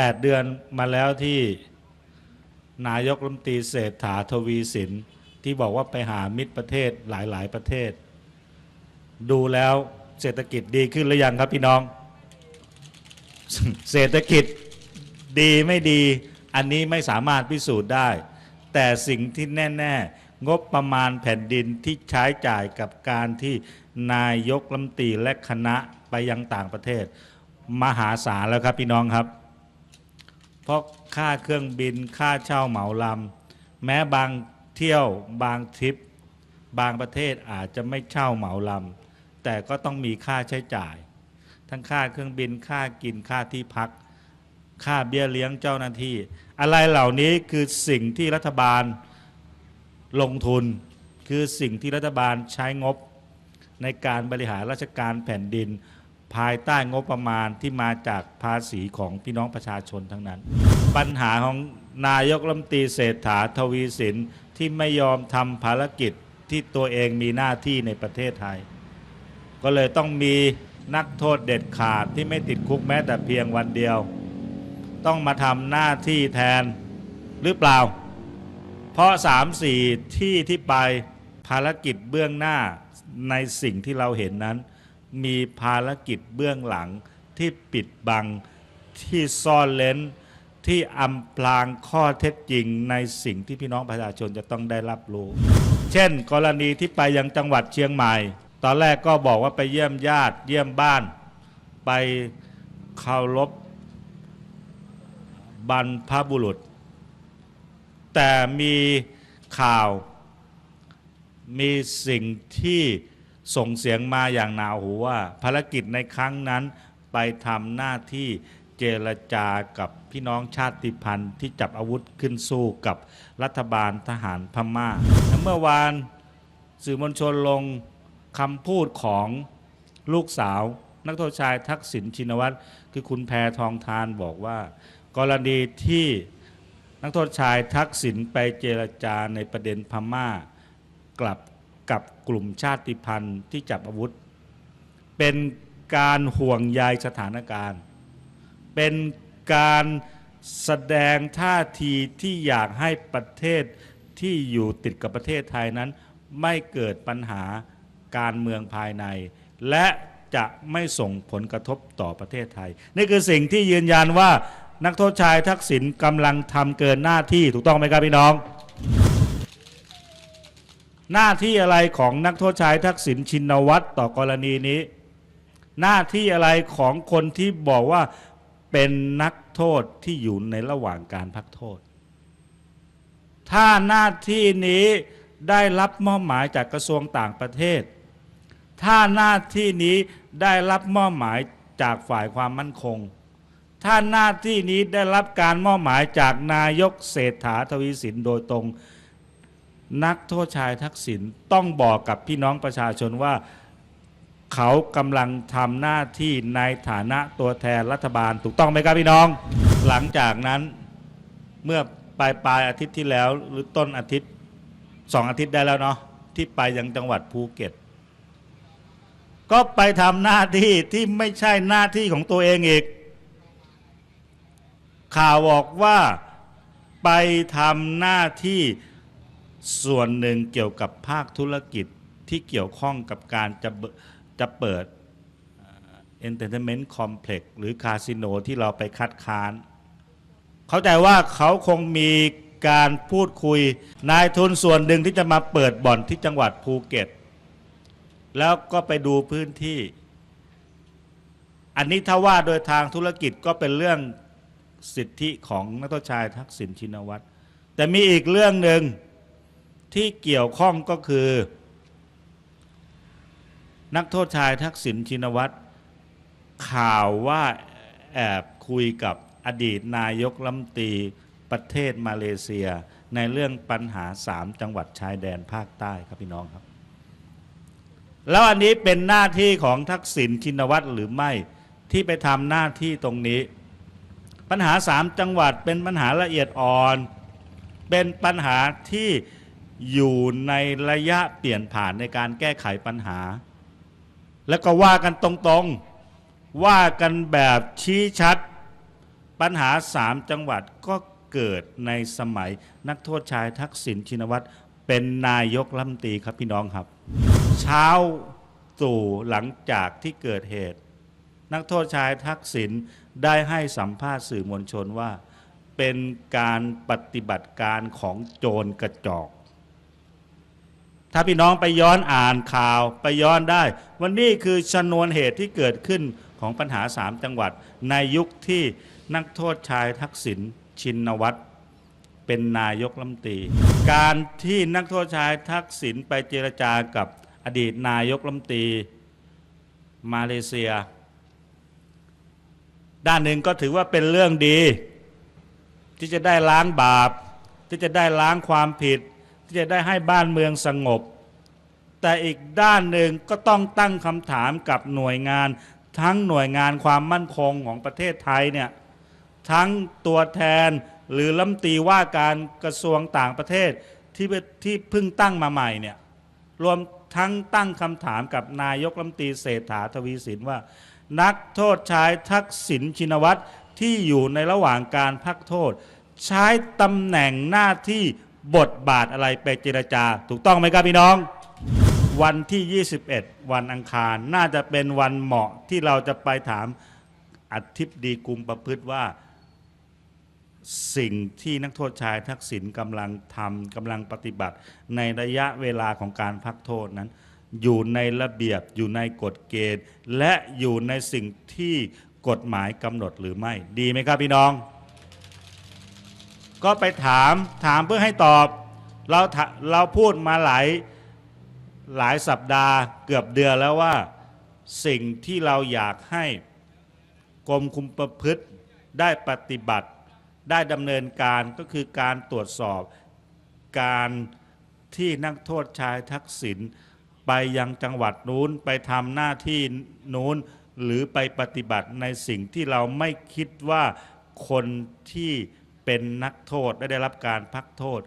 8 เดือนมาแล้วที่นายกรัฐมนตรีเศรษฐาทวีสิน ที่บอกว่าไปหามิตรประเทศหลาย ๆ ประเทศ ดูแล้วเศรษฐกิจดีขึ้นหรือยังครับพี่น้อง เศรษฐกิจดีไม่ดี อันนี้ไม่สามารถพิสูจน์ได้ แต่สิ่งที่แน่ ๆ งบประมาณแผ่นดินที่ใช้จ่ายกับการที่นายกรัฐมนตรีและคณะไปยังต่างประเทศ มหาศาลแล้วครับพี่น้องครับ เพราะค่าเครื่องบินค่าเช่าเหมาลำแม้บางเที่ยวบางทริป บางประเทศอาจจะไม่เช่าเหมาลำแต่ก็ต้องมีค่าใช้จ่าย ทั้งค่าเครื่องบินค่ากินค่าที่พัก ค่าเบี้ยเลี้ยงเจ้าหน้าที่ อะไรเหล่านี้คือสิ่งที่รัฐบาลลงทุน คือสิ่งที่รัฐบาลใช้งบในการบริหารราชการแผ่นดิน ภายใต้งบประมาณที่มาจากภาษีของพี่น้องประชาชนทั้งนั้น ปัญหาของนายกรัฐมนตรีเศรษฐาทวีสินที่ไม่ยอมทำภารกิจที่ตัวเองมีหน้าที่ในประเทศไทย ก็เลยต้องมีนักโทษเด็ดขาดที่ไม่ติดคุกแม้แต่เพียงวันเดียว ต้องมาทำหน้าที่แทนหรือเปล่า เพราะสามสี่ที่ที่ไปภารกิจเบื้องหน้าในสิ่งที่เราเห็นนั้น มีภารกิจเบื้องหลังที่ปิดบังที่ซ่อนเลนที่อำพรางข้อเท็จจริงในสิ่งที่พี่น้องประชาชนจะต้องได้รับรู้ เช่น กรณีที่ไปยังจังหวัดเชียงใหม่ ตอนแรกก็บอกว่าไปเยี่ยมญาติเยี่ยมบ้าน ไปเคารพบรรพบุรุษ แต่มีข่าวมีสิ่งที่ ส่งเสียงมาอย่างหนาวหูว่า ภารกิจในครั้งนั้นไปทำหน้าที่เจรจากับพี่น้องชาติพันธุ์ที่จับอาวุธขึ้นสู้กับรัฐบาลทหารพม่า เมื่อวานสื่อมวลชนลงคำพูดของลูกสาว นักโทษชายทักษิณชินวัตรคือคุณแพทองทานบอกว่า กรณีที่นักโทษชายทักษิณไปเจรจาในประเด็นพม่า กลับ กลุ่มชาติพันธุ์ที่จับอาวุธ เป็นการห่วงใยสถานการณ์ เป็นการแสดงท่าทีที่อยากให้ประเทศที่อยู่ติดกับประเทศไทยนั้น ไม่เกิดปัญหาการเมืองภายใน และจะไม่ส่งผลกระทบต่อประเทศไทย นี่คือสิ่งที่ยืนยันว่านักโทษชายทักษิณกำลังทำเกินหน้าที่ถูกต้องไหมครับพี่น้อง หน้าที่อะไรของนักโทษชายทักษิณชินวัตรต่อกรณีนี้ หน้าที่อะไรของคนที่บอกว่าเป็นนักโทษที่อยู่ในระหว่างการพักโทษ ถ้าหน้าที่นี้ได้รับมอบหมายจากกระทรวงต่างประเทศ ถ้าหน้าที่นี้ได้รับมอบหมายจากฝ่ายความมั่นคง ถ้าหน้าที่นี้ได้รับการมอบหมายจากนายกเศรษฐาทวีสินโดยตรง นักโทษชายทักษิณต้องบอกกับพี่น้องประชาชนว่าเขากำลังทำหน้าที่ในฐานะตัวแทนรัฐบาล ถูกต้องไหมครับพี่น้อง หลังจากนั้นเมื่อปลายปลายอาทิตย์ที่แล้ว หรือต้นอาทิตย์สองอาทิตย์ได้แล้วเนาะที่ไปยังจังหวัดภูเก็ต ก็ไปทำหน้าที่ที่ไม่ใช่หน้าที่ของตัวเองอีก ข่าวบอกว่าไปทำหน้าที่ ส่วนหนึ่งเกี่ยวกับภาคธุรกิจที่เกี่ยวข้องกับการจะเบจะเปิดเอนเตอร์เทนเมนต์คอมเพล็กซ์หรือคาสิโนที่เราไปคัดค้าน เข้าใจว่าเขาคงมีการพูดคุยนายทุนส่วนหนึ่งที่จะมาเปิดบ่อนที่จังหวัดภูเก็ต แล้วก็ไปดูพื้นที่ อันนี้ถ้าว่าโดยทางธุรกิจก็เป็นเรื่องสิทธิของนักโทษชายทักษิณชินวัตรแต่มีอีกเรื่องหนึ่ง ที่เกี่ยวข้องก็คือ นักโทษชายทักษิณชินวัตรข่าวว่าแอบคุยกับอดีตนายกรัมตีประเทศมาเลเซีย ในเรื่องปัญหาสามจังหวัดชายแดนภาคใต้ครับพี่น้องครับ แล้วอันนี้เป็นหน้าที่ของทักษิณชินวัตรหรือไม่ที่ไปทำหน้าที่ตรงนี้ ปัญหาสามจังหวัดเป็นปัญหาละเอียดอ่อน เป็นปัญหาที่ อยู่ในระยะเปลี่ยนผ่านในการแก้ไขปัญหา แล้วก็ว่ากันตรงๆ ว่ากันแบบชี้ชัด ปัญหาสามจังหวัดก็เกิดในสมัยนักโทษชายทักษิณชินวัตรเป็นนายกรัฐมนตรีครับพี่น้องครับ เช้าตู่หลังจากที่เกิดเหตุ นักโทษชายทักษิณได้ให้สัมภาษณ์สื่อมวลชนว่า เป็นการปฏิบัติการของโจรกระจอก ถ้าพี่น้องไปย้อนอ่านข่าวไปย้อนได้ วันนี้คือชนวนเหตุที่เกิดขึ้นของปัญหาสามจังหวัด ในยุคที่นักโทษชายทักษิณชินวัตรเป็นนายกรัฐมนตรี การที่นักโทษชายทักษิณไปเจรจากับอดีตนายกรัฐมนตรีมาเลเซีย ด้านหนึ่งก็ถือว่าเป็นเรื่องดี ที่จะได้ล้างบาป ที่จะได้ล้างความผิด ที่จะได้ให้บ้านเมืองสงบ แต่อีกด้านหนึ่งก็ต้องตั้งคำถามกับหน่วยงาน ทั้งหน่วยงานความมั่นคงของประเทศไทยเนี่ยทั้งตัวแทนหรือลัมตีว่าการกระทรวงต่างประเทศที่ที่เพิ่งตั้งมาใหม่เนี่ยรวมทั้งตั้งคำถามกับนายกรัฐมตีเศรษฐาทวีสินว่า นักโทษชายทักษิณชินวัตรที่อยู่ในระหว่างการพักโทษ ใช้ตำแหน่งหน้าที่ บทบาทอะไรไปเจรจา ถูกต้องไหมครับพี่น้อง วันที่ 21 วันอังคารน่าจะเป็นวันเหมาะที่เราจะไปถามอธิบดีกรุมประพฤติว่า สิ่งที่นักโทษชายทักษิณกำลังทำกำลังปฏิบัติ ในระยะเวลาของการพักโทษนั้น อยู่ในระเบียบอยู่ในกฎเกณฑ์ และอยู่ในสิ่งที่กฎหมายกำหนดหรือไม่ดีไหมครับพี่น้อง ก็ไปถามถามเพื่อให้ตอบ เราเราพูดมาหลายหลายสัปดาห์เกือบเดือนแล้วว่าสิ่งที่เราอยากให้กรมคุมประพฤติได้ปฏิบัติ ได้ดำเนินการก็คือการตรวจสอบการที่นักโทษชายทักษิณไปยังจังหวัดนู้นไปทำหน้าที่นู้นหรือไปปฏิบัติในสิ่งที่เราไม่คิดว่าคนที่ เป็นนักโทษได้ได้รับการพักโทษ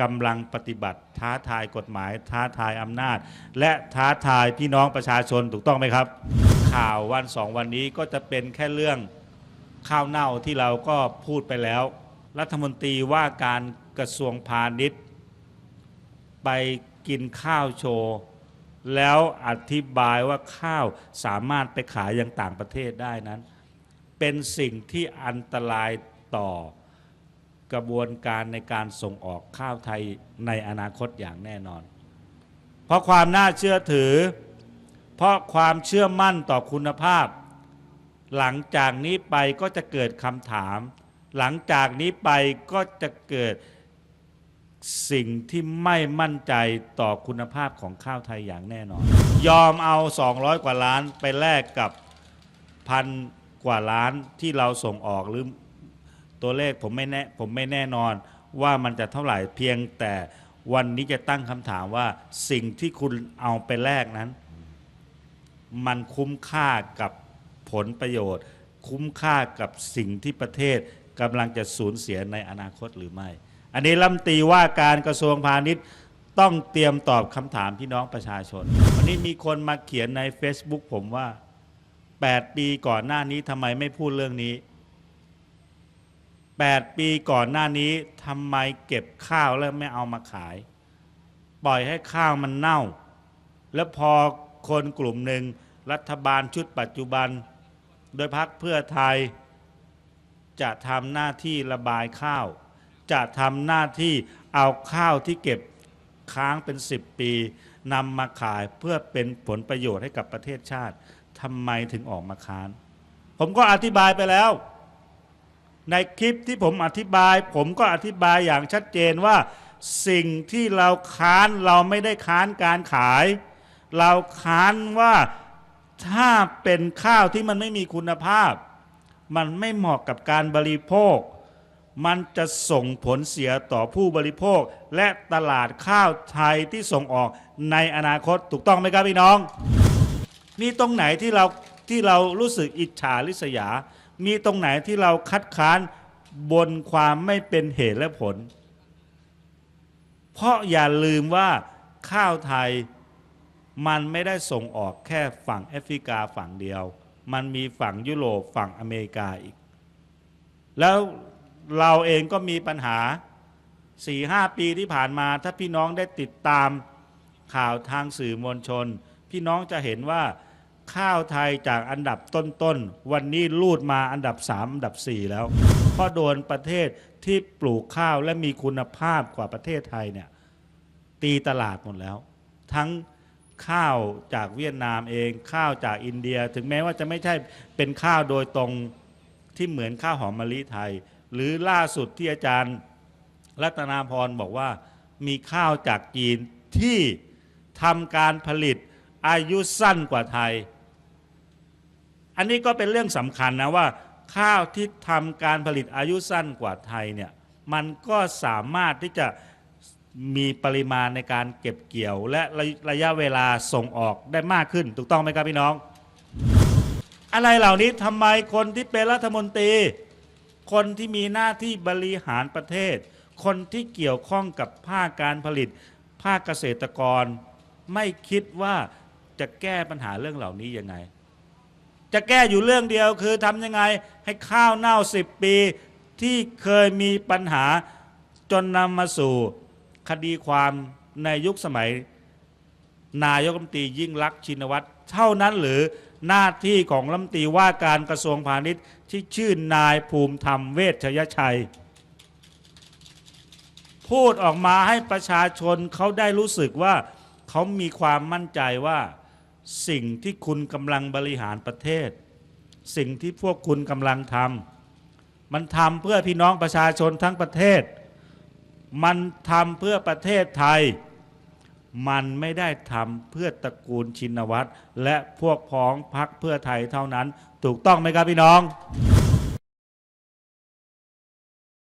กำลังปฏิบัติ ท้าทายกฎหมาย ท้าทายอำนาจ และท้าทายพี่น้องประชาชนถูกต้องไหมครับ ข่าววันสองวันนี้ก็จะเป็นแค่เรื่องข้าวเน่าที่เราก็พูดไปแล้ว รัฐมนตรีว่าการกระทรวงพาณิชย์ ไปกินข้าวโชว์ แล้วอธิบายว่าข้าวสามารถไปขายยังต่างประเทศได้นั้น เป็นสิ่งที่อันตรายต่อ กระบวนการในการส่งออกข้าวไทยในอนาคตอย่างแน่นอน เพราะความน่าเชื่อถือ เพราะความเชื่อมั่นต่อคุณภาพ หลังจากนี้ไปก็จะเกิดคำถาม หลังจากนี้ไปก็จะเกิดสิ่งที่ไม่มั่นใจต่อคุณภาพของข้าวไทยอย่างแน่นอน ยอมเอา 200 กว่าล้านไปแลกกับพันกว่าล้านที่เราส่งออกหรือ ตัวเลขผมไม่แน่ผมไม่แน่นอนว่ามันจะเท่าไหร่เพียงแต่วันนี้จะตั้งคำถามว่าสิ่งที่คุณเอาไปแลกนั้น มันคุ้มค่ากับผลประโยชน์ คุ้มค่ากับสิ่งที่ประเทศกำลังจะสูญเสียในอนาคตหรือไม่ อันนี้รัฐมตีว่าการกระทรวงพาณิชย์ต้องเตรียมตอบคำถามพี่น้องประชาชน วันนี้มีคนมาเขียนใน Facebook ผมว่า 8 ปีก่อนหน้านี้ทำไมไม่พูดเรื่องนี้ 8 ปีก่อนหน้านี้ทำไมเก็บข้าวแล้วไม่เอามาขาย ปล่อยให้ข้าวมันเน่า แล้วพอคนกลุ่มหนึ่งรัฐบาลชุดปัจจุบัน โดยพักเพื่อไทย จะทำหน้าที่ระบายข้าว จะทำหน้าที่เอาข้าวที่เก็บค้างเป็น 10 ปีนำมาขายเพื่อเป็นผลประโยชน์ให้กับประเทศชาติทำไมถึงออกมาค้าน ผมก็อธิบายไปแล้ว ในคลิปที่ผมอธิบาย ผมก็อธิบายอย่างชัดเจนว่า สิ่งที่เราค้านเราไม่ได้ค้านการขาย เราค้านว่าถ้าเป็นข้าวที่มันไม่มีคุณภาพ มันไม่เหมาะกับการบริโภค มันจะส่งผลเสียต่อผู้บริโภค และตลาดข้าวไทยที่ส่งออกในอนาคตถูกต้องไหมครับพี่น้องมีตรงไหนที่เราที่เรารู้สึกอิจฉาริษยา มีตรงไหนที่เราคัดค้านบนความไม่เป็นเหตุและผล เพราะอย่าลืมว่าข้าวไทยมันไม่ได้ส่งออกแค่ฝั่งแอฟริกาฝั่งเดียว มันมีฝั่งยุโรปฝั่งอเมริกาอีก แล้วเราเองก็มีปัญหาสี่ห้าปีที่ผ่านมา ถ้าพี่น้องได้ติดตามข่าวทางสื่อมวลชน พี่น้องจะเห็นว่า ข้าวไทยจากอันดับต้นๆ วันนี้ลูดมาอันดับ 3 อันดับ 4 แล้ว เพราะโดนประเทศที่ปลูกข้าวและมีคุณภาพกว่าประเทศไทยเนี่ยตีตลาดหมดแล้ว ทั้งข้าวจากเวียดนามเอง ข้าวจากอินเดีย ถึงแม้ว่าจะไม่ใช่เป็นข้าวโดยตรงที่เหมือนข้าวหอมมะลิไทย หรือล่าสุดที่อาจารย์รัตนาพรบอกว่ามีข้าวจากจีนที่ทำการผลิตอายุสั้นกว่าไทย อันนี้ก็เป็นเรื่องสำคัญนะว่า ข้าวที่ทำการผลิตอายุสั้นกว่าไทยเนี่ยมันก็สามารถที่จะมีปริมาณในการเก็บเกี่ยว และระระยะเวลาส่งออกได้มากขึ้น ถูกต้องไหมครับพี่น้อง อะไรเหล่านี้ทำไมคนที่เป็นรัฐมนตรี คนที่มีหน้าที่บริหารประเทศ คนที่เกี่ยวข้องกับภาคการผลิต ภาคเกษตรกร ไม่คิดว่าจะแก้ปัญหาเรื่องเหล่านี้ยังไง จะแก้อยู่เรื่องเดียวคือทำยังไงให้ข้าวเน่าสิบปีที่เคยมีปัญหาจนนำมาสู่คดีความในยุคสมัย นายกรัฐมนตรียิ่งลักษณ์ชินวัตรเท่านั้นหรือหน้าที่ของรัฐมนตรีว่าการกระทรวงพาณิชย์ที่ชื่อนายภูมิธรรมเวชยชัย พูดออกมาให้ประชาชนเขาได้รู้สึกว่าเขามีความมั่นใจว่า สิ่งที่คุณกำลังบริหารประเทศ สิ่งที่พวกคุณกำลังทำมันทำเพื่อพี่น้องประชาชนทั้งประเทศ มันทำเพื่อประเทศไทย มันไม่ได้ทำเพื่อตระกูลชินวัตรและพวกพ้องพักเพื่อไทยเท่านั้น ถูกต้องไหมครับพี่น้อง